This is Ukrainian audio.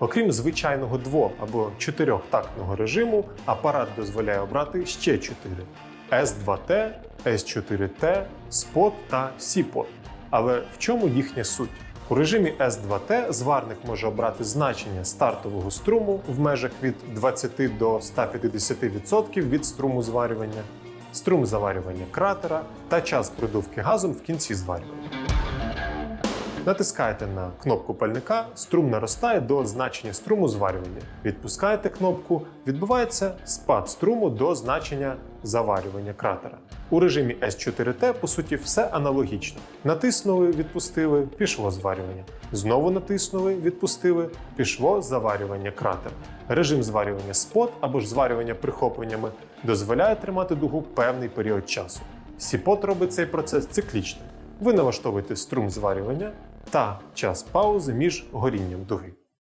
Окрім звичайного дво або чотирьохтактного режиму, апарат дозволяє обрати ще 4 S2T, S4T, SPOT та CPOT. Але в чому їхня суть? У режимі S2T зварник може обрати значення стартового струму в межах від 20 до 150% від струму зварювання, струм заварювання кратера та час придувки газом в кінці зварювання. Натискаєте на кнопку пальника, струм наростає до значення струму зварювання. Відпускаєте кнопку, відбувається спад струму до значення заварювання кратера. У режимі S4T, по суті, все аналогічно. Натиснули, відпустили, пішло зварювання. Знову натиснули, відпустили, пішло заварювання кратера. Режим зварювання спот або ж зварювання прихопленнями дозволяє тримати дугу певний період часу. Сіпот робить цей процес циклічним. Ви налаштовуєте струм зварювання та час паузи між горінням дуги.